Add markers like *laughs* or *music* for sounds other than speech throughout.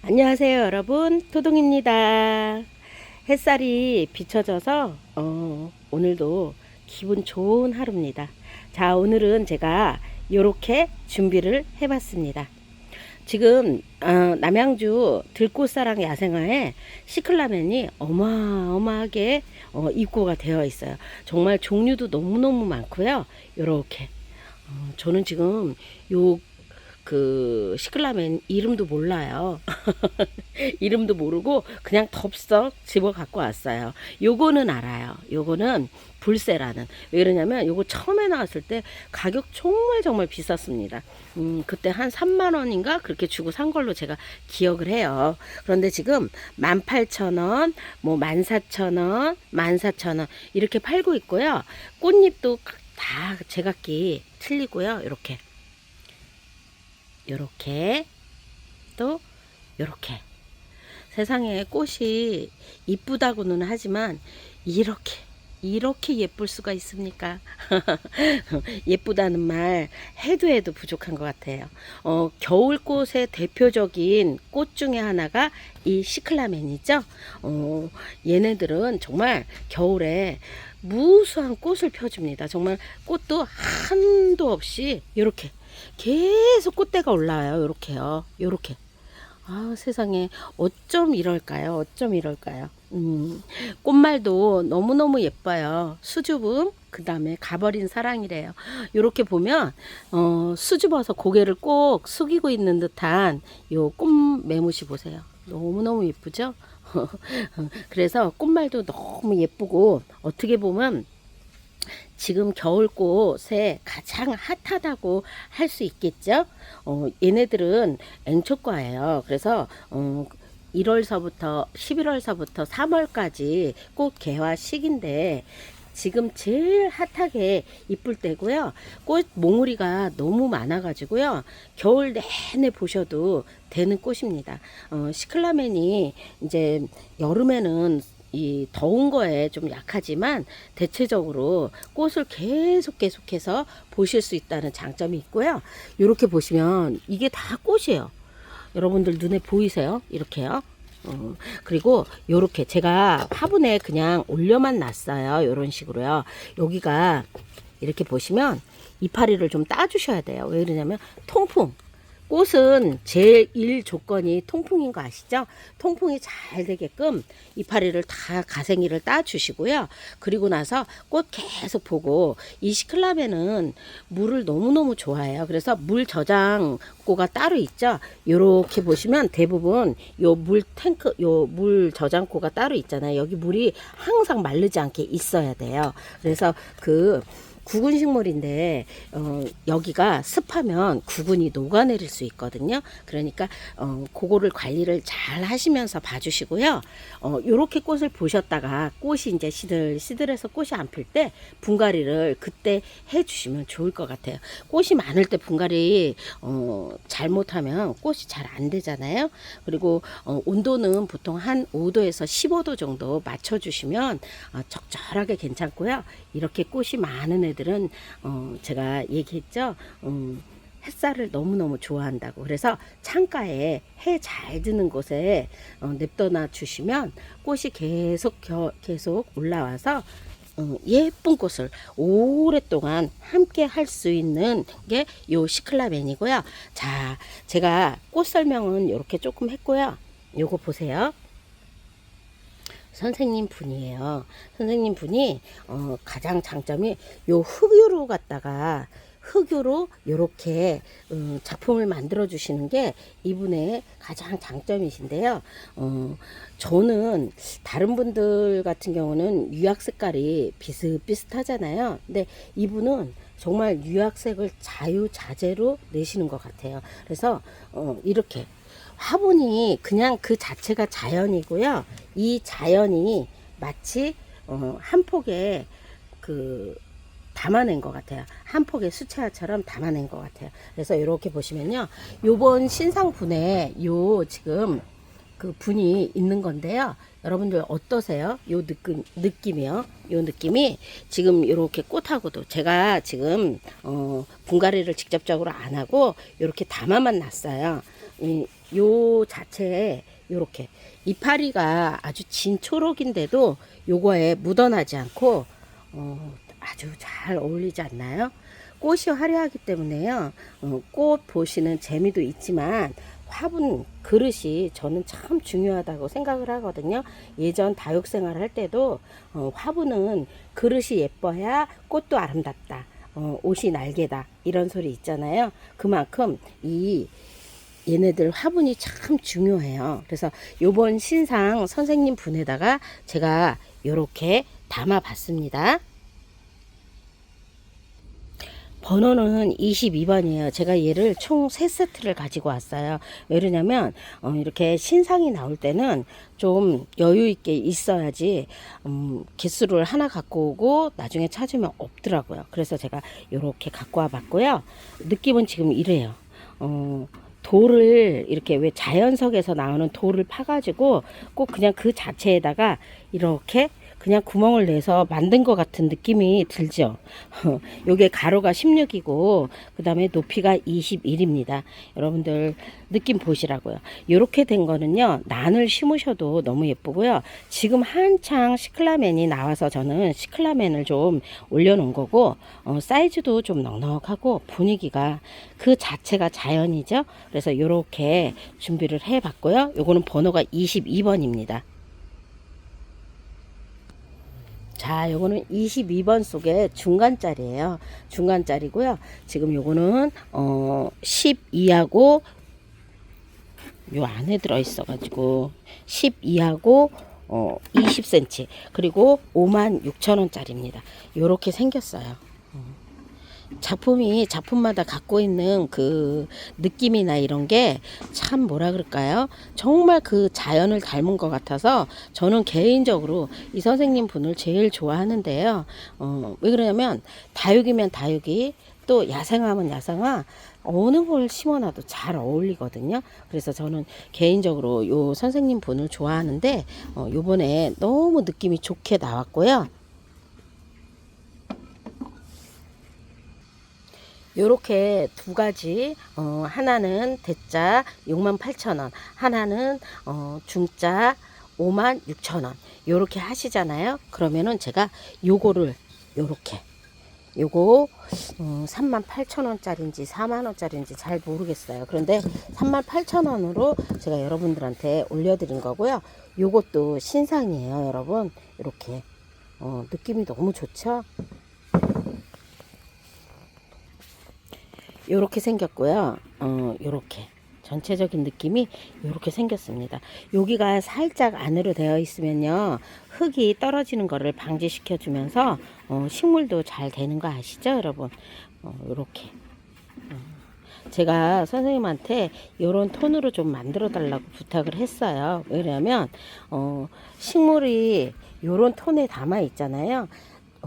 안녕하세요 여러분. 토동입니다. 햇살이 비춰져서 어, 오늘도 기분 좋은 하루입니다. 자 오늘은 제가 이렇게 준비를 해봤습니다. 지금 어, 남양주 들꽃사랑 야생화에 시클라멘이 어마어마하게 어, 입고가 되어 있어요. 정말 종류도 너무너무 많고요. 이렇게. 어, 저는 지금 요 그 시클라멘 이름도 몰라요. *laughs* 이름도 모르고 그냥 덥석 집어 갖고 왔어요. 요거는 알아요. 요거는 불세라는. 왜 그러냐면 요거 처음에 나왔을 때 가격 정말 정말 비쌌습니다. 음, 그때 한 3만 원인가 그렇게 주고 산 걸로 제가 기억을 해요. 그런데 지금 18,000원, 뭐 14,000원, 14,000원 이렇게 팔고 있고요. 꽃잎도 다 제각기 틀리고요. 이렇게 요렇게 또 요렇게 세상에 꽃이 이쁘다고는 하지만 이렇게 이렇게 예쁠 수가 있습니까? *laughs* 예쁘다는 말 해도 해도 부족한 것 같아요. 어, 겨울꽃의 대표적인 꽃 중에 하나가 이 시클라멘이죠. 어, 얘네들은 정말 겨울에 무수한 꽃을 펴줍니다. 정말 꽃도 한도 없이 이렇게 계속 꽃대가 올라와요. 요렇게요. 요렇게. 아, 세상에 어쩜 이럴까요? 어쩜 이럴까요? 음, 꽃말도 너무너무 예뻐요. 수줍음, 그 다음에 가버린 사랑이래요. 요렇게 보면, 어, 수줍어서 고개를 꼭 숙이고 있는 듯한 요 꽃 매무시 보세요. 너무너무 예쁘죠? *laughs* 그래서 꽃말도 너무 예쁘고, 어떻게 보면 지금 겨울꽃에 가장 핫하다고 할 수 있겠죠. 어, 얘네들은 앵초과예요. 그래서 어, 1월서부터 11월서부터 3월까지 꽃 개화 시기인데 지금 제일 핫하게 이쁠 때고요. 꽃 몽우리가 너무 많아가지고요. 겨울 내내 보셔도 되는 꽃입니다. 어, 시클라멘이 이제 여름에는 이 더운 거에 좀 약하지만 대체적으로 꽃을 계속 계속해서 보실 수 있다는 장점이 있고요. 이렇게 보시면 이게 다 꽃이에요. 여러분들 눈에 보이세요? 이렇게요. 어, 그리고 요렇게 제가 화분에 그냥 올려만 놨어요. 요런 식으로요. 여기가 이렇게 보시면 이파리를 좀 따주셔야 돼요. 왜 그러냐면 통풍. 꽃은 제일 일 조건이 통풍인 거 아시죠? 통풍이 잘 되게끔 이파리를 다 가생이를 따 주시고요. 그리고 나서 꽃 계속 보고 이 시클라멘은 물을 너무너무 좋아해요. 그래서 물 저장고가 따로 있죠. 요렇게 보시면 대부분 요 물 탱크, 요 물 저장고가 따로 있잖아요. 여기 물이 항상 마르지 않게 있어야 돼요. 그래서 그 구근 식물인데 어, 여기가 습하면 구근이 녹아내릴 수 있거든요. 그러니까 어, 그거를 관리를 잘 하시면서 봐주시고요. 어, 요렇게 꽃을 보셨다가 꽃이 이제 시들 시들해서 꽃이 안 필 때 분갈이를 그때 해주시면 좋을 것 같아요. 꽃이 많을 때 분갈이 어, 잘못하면 꽃이 잘 안 되잖아요. 그리고 어, 온도는 보통 한 5도에서 15도 정도 맞춰주시면 어, 적절하게 괜찮고요. 이렇게 꽃이 많은 애들 은 어, 제가 얘기했죠. 음, 햇살을 너무너무 좋아한다고. 그래서 창가에 해 잘 드는 곳에 어, 냅둬놔 주시면 꽃이 계속 겨, 계속 올라와서 어, 예쁜 꽃을 오랫동안 함께 할 수 있는 게 요 시클라멘이고요. 자, 제가 꽃 설명은 이렇게 조금 했고요. 요거 보세요. 선생님 분이에요. 선생님 분이 어, 가장 장점이 요 흑유로 갖다가 흑유로 이렇게 음, 작품을 만들어 주시는 게 이분의 가장 장점이신데요. 어, 저는 다른 분들 같은 경우는 유약 색깔이 비슷비슷하잖아요. 근데 이분은 정말 유약색을 자유자재로 내시는 것 같아요. 그래서 어, 이렇게 화분이 그냥 그 자체가 자연이고요. 이 자연이 마치 어, 한 폭의 그 담아낸 것 같아요. 한 폭의 수채화처럼 담아낸 것 같아요. 그래서 이렇게 보시면요. 요번 신상분에 요 지금 그 분이 있는 건데요. 여러분들 어떠세요? 요 느낌, 느낌이요. 요 느낌이 지금 이렇게 꽃하고도 제가 지금 어, 분갈이를 직접적으로 안 하고 이렇게 담아만 놨어요. 이, 요 자체에 요렇게 이파리가 아주 진초록인데도 요거에 묻어나지 않고 어, 아주 잘 어울리지 않나요? 꽃이 화려하기 때문에요. 어, 꽃 보시는 재미도 있지만 화분 그릇이 저는 참 중요하다고 생각을 하거든요. 예전 다육 생활 할 때도 어, 화분은 그릇이 예뻐야 꽃도 아름답다. 어, 옷이 날개다. 이런 소리 있잖아요. 그만큼 이 얘네들 화분이 참 중요해요. 그래서 요번 신상 선생님 분에다가 제가 요렇게 담아 봤습니다. 번호는 22번이에요. 제가 얘를 총 3세트를 가지고 왔어요. 왜냐면 어, 이렇게 신상이 나올 때는 좀 여유 있게 있어야지 음, 개수를 하나 갖고 오고 나중에 찾으면 없더라고요. 그래서 제가 이렇게 갖고 와봤고요. 느낌은 지금 이래요. 어, 돌을 이렇게 왜 자연석에서 나오는 돌을 파가지고 꼭 그냥 그 자체에다가 이렇게 그냥 구멍을 내서 만든 것 같은 느낌이 들죠. *laughs* 요게 가로가 16이고 그 다음에 높이가 21입니다. 여러분들 느낌 보시라고요. 요렇게 된 거는요. 난을 심으셔도 너무 예쁘고요. 지금 한창 시클라멘이 나와서 저는 시클라멘을 좀 올려놓은 거고 어, 사이즈도 좀 넉넉하고 분위기가 그 자체가 자연이죠. 그래서 요렇게 준비를 해봤고요. 요거는 번호가 22번입니다. 자, 요거는 22번 속에 중간짜리예요. 중간짜리고요. 지금 요거는 어 12하고 요 안에 들어 있어 가지고 12하고 어 20cm 그리고 5만 6천 원짜리입니다. 요렇게 생겼어요. 작품이 작품마다 갖고 있는 그 느낌이나 이런 게 참 뭐라 그럴까요? 정말 그 자연을 닮은 것 같아서 저는 개인적으로 이 선생님 분을 제일 좋아하는데요. 어, 왜 그러냐면 다육이면 다육이 또 야생화면 야생화 어느 걸 심어놔도 잘 어울리거든요. 그래서 저는 개인적으로 요 선생님 분을 좋아하는데 어, 요번에 너무 느낌이 좋게 나왔고요. 요렇게 두 가지 어, 하나는 대짜 68,000원 하나는 어, 중짜 56,000원. 요렇게 하시잖아요. 그러면은 제가 요거를 요렇게 요거 어, 38,000원짜리인지 4만원짜리인지 잘 모르겠어요. 그런데 38,000원으로 제가 여러분들한테 올려드린 거고요. 요것도 신상이에요 여러분. 이렇게. 어, 느낌이 너무 좋죠 요렇게 생겼고요. 어, 요렇게. 전체적인 느낌이 요렇게 생겼습니다. 여기가 살짝 안으로 되어 있으면요. 흙이 떨어지는 거를 방지시켜 주면서 어, 식물도 잘 되는 거 아시죠, 여러분? 어, 요렇게. 어, 제가 선생님한테 요런 톤으로 좀 만들어 달라고 부탁을 했어요. 왜냐면 어, 식물이 요런 톤에 담아 있잖아요.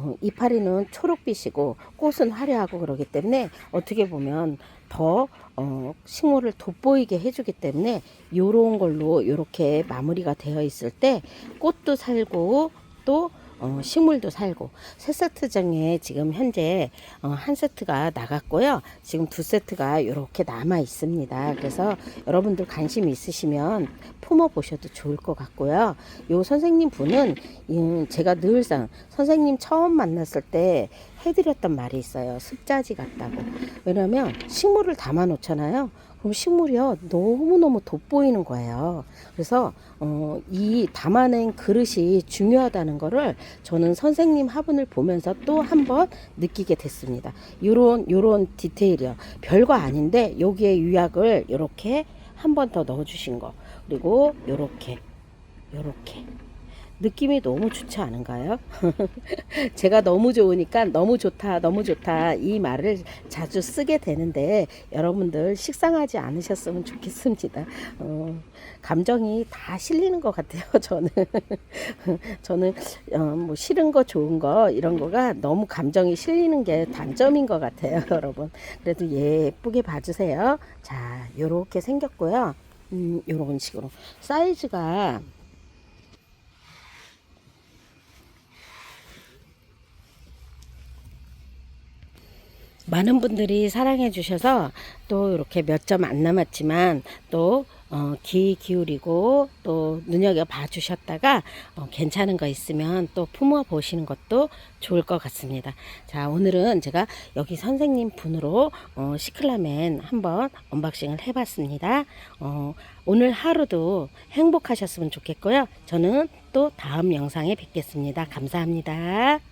어, 이파리는 초록빛이고 꽃은 화려하고 그러기 때문에 어떻게 보면 더 어, 식물을 돋보이게 해주기 때문에 요런 걸로 요렇게 마무리가 되어 있을 때 꽃도 살고 또 어, 식물도 살고 세 세트 중에 지금 현재 어, 한 세트가 나갔고요. 지금 두 세트가 이렇게 남아 있습니다. 그래서 여러분들 관심 있으시면 품어 보셔도 좋을 것 같고요. 요 선생님 분은 음, 제가 늘상 선생님 처음 만났을 때 해드렸던 말이 있어요. 습자지 같다고. 왜냐면 식물을 담아 놓잖아요. 그럼 식물이요 너무너무 돋보이는 거예요. 그래서 어, 이 담아낸 그릇이 중요하다는 거를 저는 선생님 화분을 보면서 또 한 번 느끼게 됐습니다. 요런 요런 디테일이요. 별거 아닌데 여기에 유약을 이렇게 한 번 더 넣어 주신 거. 그리고 요렇게 요렇게 느낌이 너무 좋지 않은가요? *laughs* 제가 너무 좋으니까 너무 좋다, 너무 좋다 이 말을 자주 쓰게 되는데 여러분들 식상하지 않으셨으면 좋겠습니다. 어, 감정이 다 실리는 것 같아요. *laughs* 저는 저는 어, 뭐 싫은 거 좋은 거 이런 거가 너무 감정이 실리는 게 단점인 것 같아요, *laughs* 여러분. 그래도 예쁘게 봐주세요. 자, 요렇게 생겼고요. 음, 요런 식으로 사이즈가 많은 분들이 사랑해 주셔서 또 이렇게 몇 점 안 남았지만 또 어, 귀 기울이고 또 눈여겨 봐 주셨다가 어, 괜찮은 거 있으면 또 품어 보시는 것도 좋을 것 같습니다. 자, 오늘은 제가 여기 선생님 분으로 어, 시클라멘 한번 언박싱을 해 봤습니다. 어, 오늘 하루도 행복하셨으면 좋겠고요. 저는 또 다음 영상에 뵙겠습니다. 감사합니다.